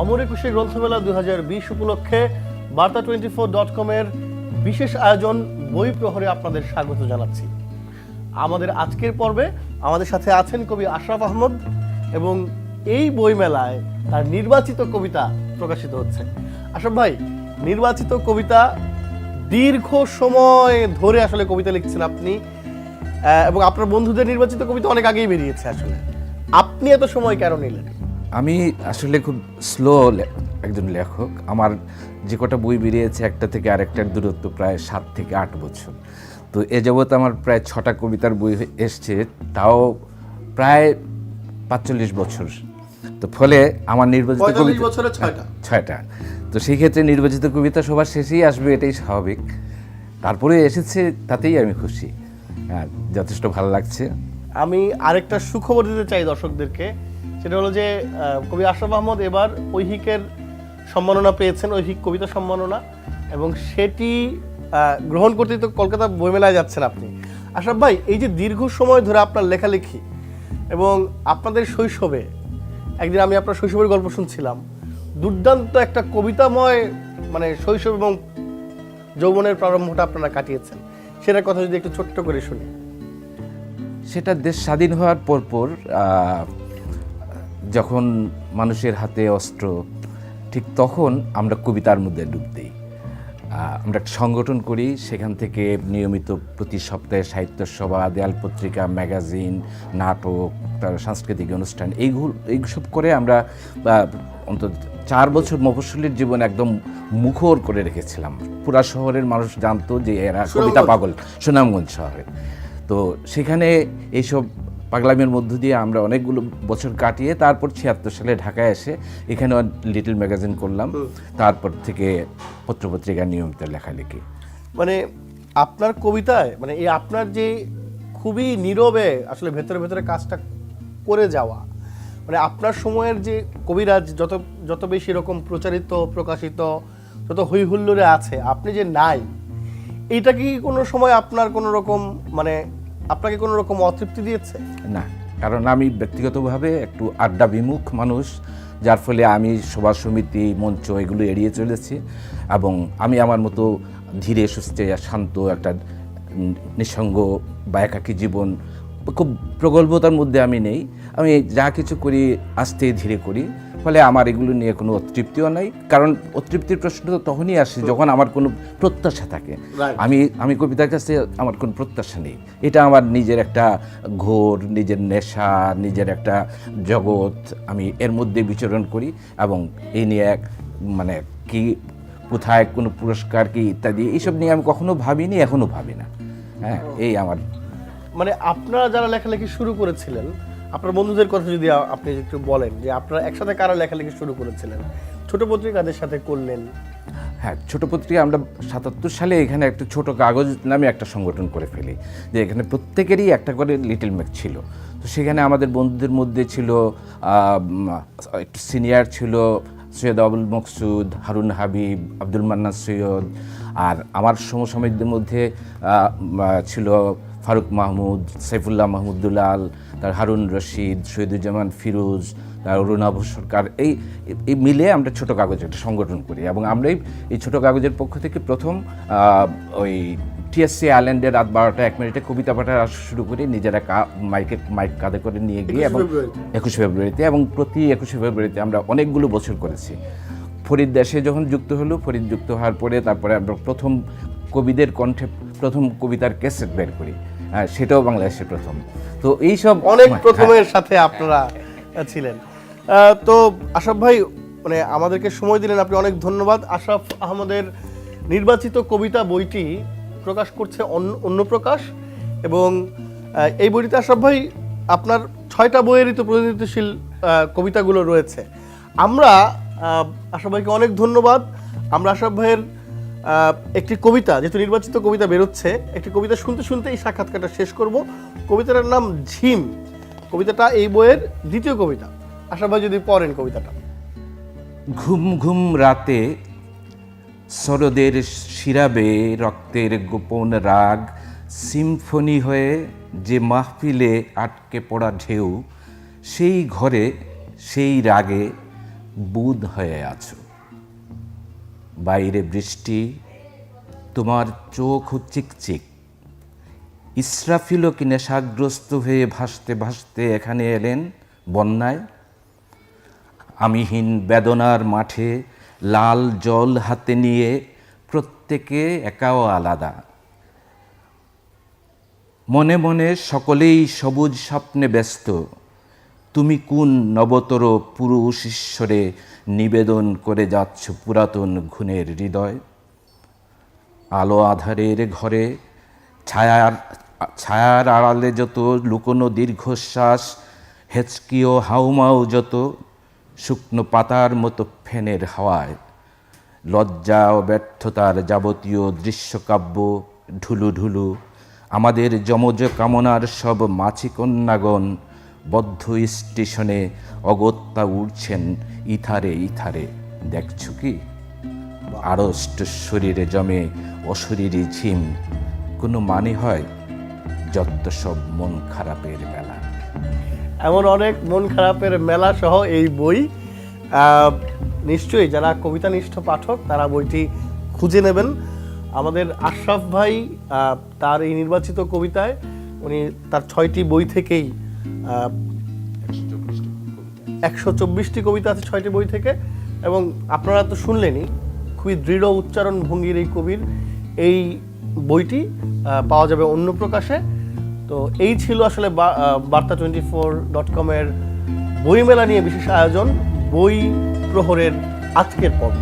অমর একুশে গ্রন্থমেলা দুই হাজার বিশ উপলক্ষে বার্তা টোয়েন্টি ফোর ডট কমের বিশেষ আয়োজন বই প্রহরে আপনাদের স্বাগত জানাচ্ছি। আমাদের আজকের পর্বে আমাদের সাথে আছেন কবি আশরাফ আহমদ এবং এই বই মেলায় তার নির্বাচিত কবিতা প্রকাশিত হচ্ছে। আশরাফ ভাই, নির্বাচিত কবিতা দীর্ঘ সময় ধরে আসলে কবিতা লিখছেন আপনি এবং আপনার বন্ধুদের নির্বাচিত কবিতা অনেক আগেই বেরিয়েছে আসলে। আপনি এত সময় কেন নিলেন? আমি আসলে খুব স্লো একজন লেখক। আমার যে কটা বই বেরিয়েছে একটা থেকে আরেকটার দূরত্ব প্রায় সাত থেকে আট বছর। তো এ যাবৎ আমার প্রায় ছটা কবিতার বই এসছে তাও প্রায় পাঁচচল্লিশ বছর। তো ফলে আমার নির্বাচিত কবিতা ছয়টা। ছয়টা। তো সেই ক্ষেত্রে নির্বাচিত কবিতা সবার শেষেই আসবে এটাই স্বাভাবিক। তারপরে এসেছে তাতেই আমি খুশি। যথেষ্ট ভালো লাগছে। আমি আরেকটা সুখবর দিতে চাই দর্শকদেরকে। সেটা হলো যে কবি আশরাফ আহমদ এবার ঐহিকের সম্মাননা পেয়েছেন, ঐহিক কবিতা সম্মাননা, এবং সেটি গ্রহণ করতে তো কলকাতা বইমেলায় যাচ্ছেন আপনি। আশরাফ ভাই, এই যে দীর্ঘ সময় ধরে আপনার লেখালেখি এবং আপনাদের শৈশবে, একদিন আমি আপনার শৈশবের গল্প শুনছিলাম, দুর্দান্ত একটা কবিতাময় মানে শৈশব এবং যৌবনের প্রারম্ভটা আপনারা কাটিয়েছেন। সেটার কথা যদি একটু ছোট্ট করে শুনি। সেটা দেশ স্বাধীন হওয়ার পরপর যখন মানুষের হাতে অস্ত্র ঠিক তখন আমরা কবিতার মধ্যে ডুব দিই। আমরা একটা সংগঠন করি সেখান থেকে নিয়মিত প্রতি সপ্তাহে সাহিত্য সভা দেয়াল পত্রিকা ম্যাগাজিন নাটক তার সাংস্কৃতিক অনুষ্ঠান এইগুলো এইসব করে আমরা অন্তত চার বছর মফস্বলীর জীবন একদম মুখর করে রেখেছিলাম। পুরা শহরের মানুষ জানতো যে এরা কবিতা। পাগল সুনামগঞ্জ শহরে। তো সেখানে এইসব পাগলামের মধ্য দিয়ে আমরা অনেকগুলো বছর কাটিয়ে তারপর ছিয়াত্তর সালে ঢাকায় এসে এখানে লিটল ম্যাগাজিন করলাম। তারপর থেকে পত্রপত্রিকা নিয়মিত লেখালেখি। মানে আপনার কবিতায় মানে এই আপনার যে খুবই নীরবে আসলে ভেতরে ভেতরে কাজটা করে যাওয়া মানে আপনার সময়ের যে কবিরাজ যত যত বেশি এরকম প্রচারিত প্রকাশিত যত হই হুল্লোড়ে আছে আপনি যে নাই এইটা কি কোনো সময় আপনার কোনো রকম মানে আপনাকে কোনো রকম অতৃপ্তি দিয়েছে? না, কারণ আমি ব্যক্তিগতভাবে একটু আড্ডা বিমুখ মানুষ, যার ফলে আমি সভা সমিতি মঞ্চ এগুলো এড়িয়ে চলেছি এবং আমি আমার মতো ধীরে, সুস্থে, শান্ত একটা নিঃসঙ্গ বা একাকী জীবন খুব প্রগল্ভতার মধ্যে আমি নেই। আমি যা কিছু করি, আস্তে ধীরে করি। ফলে আমার এগুলো নিয়ে কোনো অতৃপ্তিও নাই। কারণ অতৃপ্তির প্রশ্ন তো তখনই আসে যখন আমার কোনো প্রত্যাশা থাকে। আমি আমি কবিতার কাছে আমার কোনো প্রত্যাশা নেই। এটা আমার নিজের একটা ঘোর নিজের নেশা নিজের একটা জগৎ আমি এর মধ্যে বিচরণ করি এবং এই নিয়ে এক মানে কি কোথায় কোনো পুরস্কার কি ইত্যাদি এইসব নিয়ে আমি কখনো ভাবিনি এখনও ভাবি না। হ্যাঁ এই আমার মানে আপনারা যারা লেখালেখি শুরু করেছিলেন আপনার বন্ধুদের কথা যদি আপনি একটু বলেন যে আপনারা একসাথে কারা লেখালেখি শুরু করেছিলেন? ছোট পত্রিকাদের সাথে করলেন? হ্যাঁ ছোট পত্রিকা আমরা সাতাত্তর সালে এখানে একটা ছোট কাগজ নামে একটা সংগঠন করে ফেলি, যে এখানে প্রত্যেকেরই একটা করে লিটল ম্যাক ছিল। তো সেখানে আমাদের বন্ধুদের মধ্যে ছিল একটু সিনিয়র ছিল, সৈয়দ আবুল মকসুদ, হারুন হাবিব, আব্দুল মান্না সৈয়দ, আর আমার সমসাময়িকদের মধ্যে ছিল ফারুক মাহমুদ সাইফুল্লাহ মাহমুদুলাল তার হারুন রশিদ শহীদুজ্জামান ফিরোজ তার অরুণাভ সরকার এই এই মিলে আমরা ছোট কাগজ একটা সংগঠন করি এবং আমরাই এই ছোট কাগজের পক্ষ থেকে প্রথম ওই টিএসসি আইল্যান্ডে রাত বারোটা এক মিনিটে কবিতা পাঠা আসা শুরু করি নিজেরা কা- মাইকে মাইক কাঁধে করে নিয়ে গিয়ে এবং একুশে ফেব্রুয়ারিতে এবং প্রতি একুশে ফেব্রুয়ারিতে আমরা অনেকগুলো বছর করেছি। ফরিদ দেশে যখন যুক্ত হলো ফরিদ যুক্ত হওয়ার পরে তারপরে আমরা প্রথম কবিদের কণ্ঠে প্রথম কবিতার ক্যাসেট বের করি। সেটাও বাংলাদেশে প্রথম। তো এইসব অনেক হ্যাঁ, প্রথমের সাথে আপনারা ছিলেন। তো আশরাফ ভাই মানে আমাদেরকে সময় দিলেন আপনি অনেক ধন্যবাদ। আশরাফ আহমদের নির্বাচিত কবিতা বইটি প্রকাশ করছে অন্য প্রকাশ এবং এই বইটিতে আশরাফ ভাই আপনার ছয়টা বইয়েরই তো প্রতিনিধিত্বশীল কবিতাগুলো রয়েছে। আমরা আশরাফ ভাইকে অনেক ধন্যবাদ। আমরা আশরাফ ভাইয়ের একটি কবিতা, যেহেতু নির্বাচিত কবিতা বেরোচ্ছে, একটি কবিতা শুনতে শুনতে এই সাক্ষাৎকারটা শেষ করব। কবিতাটার নাম ঝিম। কবিতাটা এই বইয়ের দ্বিতীয় কবিতা। আশা ভাই যদি পড়েন কবিতাটা। ঘুম ঘুম রাতে সরদের শিরাবে রক্তের গোপন রাগ, সিম্ফনি হয়ে যে মাহফিলে আটকে পড়া ঢেউ, সেই ঘরে সেই রাগে বুধ হয়ে আছো। বাইরে বৃষ্টি, তোমার চোখ চিকচিক। ইসরাফিলও কি নেশাগ্রস্ত হয়ে ভাসতে ভাসতে এখানে এলেন বন্যায়? আমিহীন বেদনার মাঠে লাল জল হাতে নিয়ে প্রত্যেকে একাও আলাদা। মনে মনে সকলেই সবুজ স্বপ্নে ব্যস্ত। তুমি কোন নবতর পুরুষ ঈশ্বরে নিবেদন করে যাচ্ছ পুরাতন ঘুণের হৃদয়। আলো আধারের ঘরে ছায়ার ছায়ার আড়ালে যত লুকোনো দীর্ঘশ্বাস, হেঁচকিও হাউমাউ যত শুকনো পাতার মতো ফেনের হাওয়ায়। লজ্জা ও ব্যর্থতার যাবতীয় দৃশ্যকাব্য ঢুলু ঢুলু। আমাদের যমজ কামনার সব মাছি কন্যাগণ বদ্ধ স্টেশনে অগত্যা উঠছেন ইথারে ইথারে। দেখছ কি? আড়ষ্ট শরীরে জমে অশরীরী ঝিম। কোনো মানে হয়? যত সব মন খারাপের মেলা। এমন অনেক মন খারাপের মেলা সহ এই বই। নিশ্চয়ই যারা কবিতানিষ্ঠ পাঠক, তারা বইটি খুঁজে নেবেন। আমাদের আশরাফ ভাই তার এই নির্বাচিত কবিতায় উনি তার ছয়টি বই থেকেই একশো চব্বিশটি কবিতা আছে, ছয়টি বই থেকে, এবং আপনারা তো শুনলেনই খুবই দৃঢ় উচ্চারণ ভঙ্গির এই কবির এই বইটি পাওয়া যাবে অন্য প্রকাশে। তো এই ছিল আসলে বার্তা টোয়েন্টি ফোর ডট কমের বইমেলা নিয়ে বিশেষ আয়োজন, বই প্রহরের আজকের পর্ব।